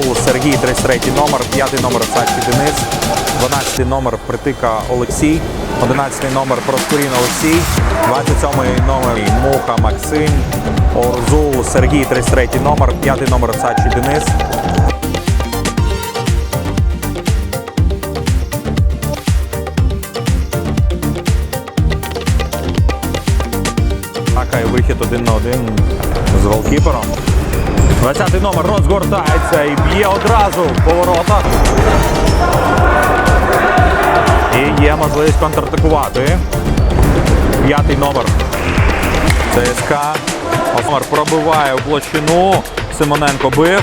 Максим, Сергій, 33 номер, 5 номер Сачі Денис, 12 номер Притика Олексій, 11 номер Проскурін Олексій, 27 номер Муха Максим, Орзул, Сергій, 33 номер, 5 номер Сачі Денис. Вихід один на один з голкіпером. 20 номер розгортається і б'є одразу в поворотах. І є можливість контратакувати. П'ятий номер. ЦСКА. Номер пробиває в площину. Симоненко бив.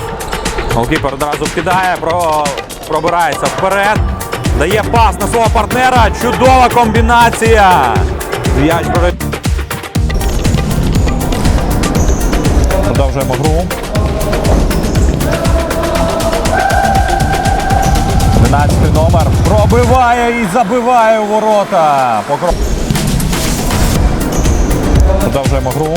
Голкіпер одразу вкидає, про... пробирається вперед. Дає пас на свого партнера. Чудова комбінація. Продовжуємо гру. 12 номер пробиває і забиває у ворота. Продовжуємо гру.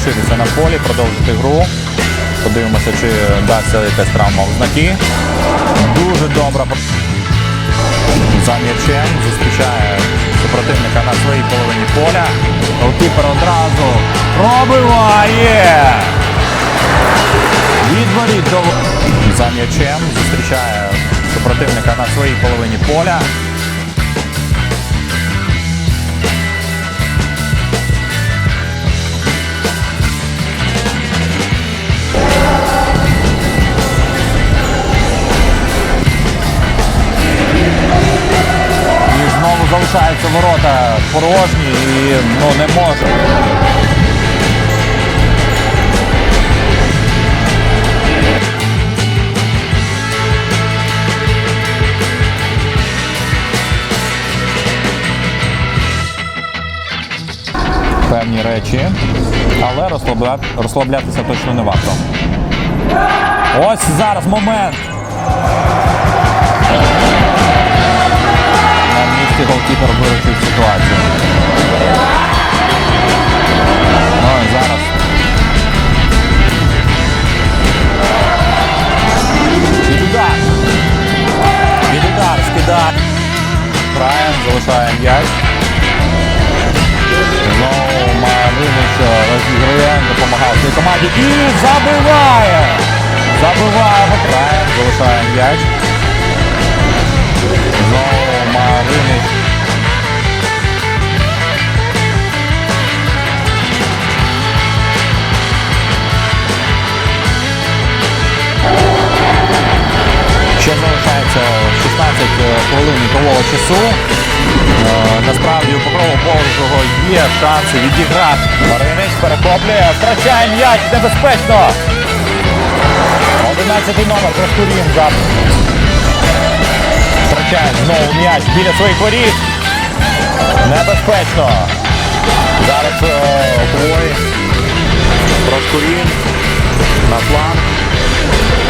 Залишитися на полі, продовжити гру. Подивимося, чи дасться якась травма в знаки. Дуже добре. За м'ячем зустрічає супротивника на своїй половині поля. Голкіпер одразу пробиває. Відворіт до за м'ячем зустрічає супротивника на своїй половині поля. Ворота порожні і ну, не може. Певні речі, але розслабля... розслаблятися точно не варто. Ось зараз момент. На місці голкіпер виручив ситуацію. Удар. Брайан залишає м'яч. Знову Маринич розігрує, допомагав своїй команді і забиває! Забиває Брайан, залишає м'яч. Знову Маринич. Хвилин ігрового часу. Насправді у Покрову Божого є шанси відіграти. Маринич перехоплює, втрачає м'яч небезпечно. 11 номер Проскурін за Втрачає знову м'яч біля своїх воріт. Небезпечно. Зараз е, Хвой. Проскурін на фланг.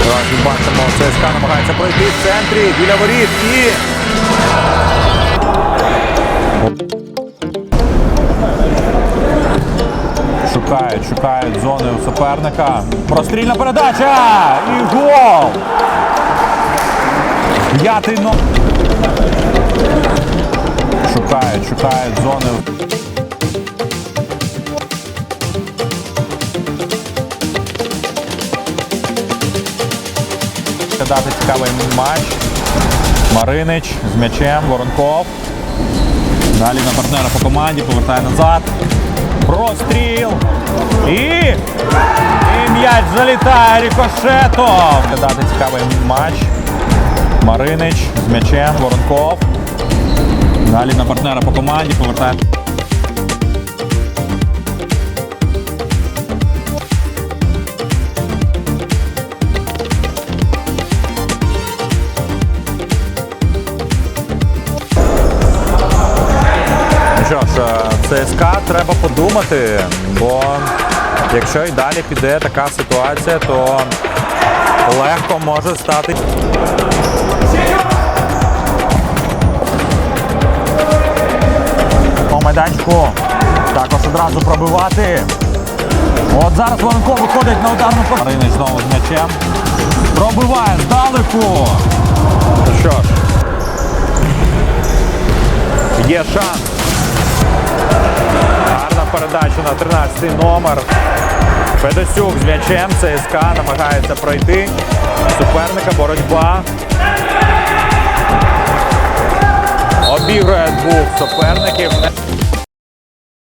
Зараз бачимо, ЦСКА намагається пройти в центрі біля воріт і. Шукають, шукають зони у суперника. Прострільна передача! І гол! П'ятий но. Шукають, шукають зони. Дати цікавий матч. Маринич з м'ячем, Воронков. Далі на партнера по команді, повертає назад. Простріл. І, і м'яч залітає рикошетом. Дати цікавий матч. Маринич з м'ячем, Воронков. Далі на партнера по команді повертає. Що ж, е, ЦСКА треба подумати, бо якщо і далі піде така ситуація, то легко може стати. По майданчику також одразу пробивати. От зараз Воронков виходить на ударну позицію. Маринич знову з м'ячем. Пробиває здалеку. Що ж, є шанс. Гарна передача на 13 номер. Федосюк з м'ячем. ЦСКА намагається пройти. Суперника боротьба. Обігрує двох суперників.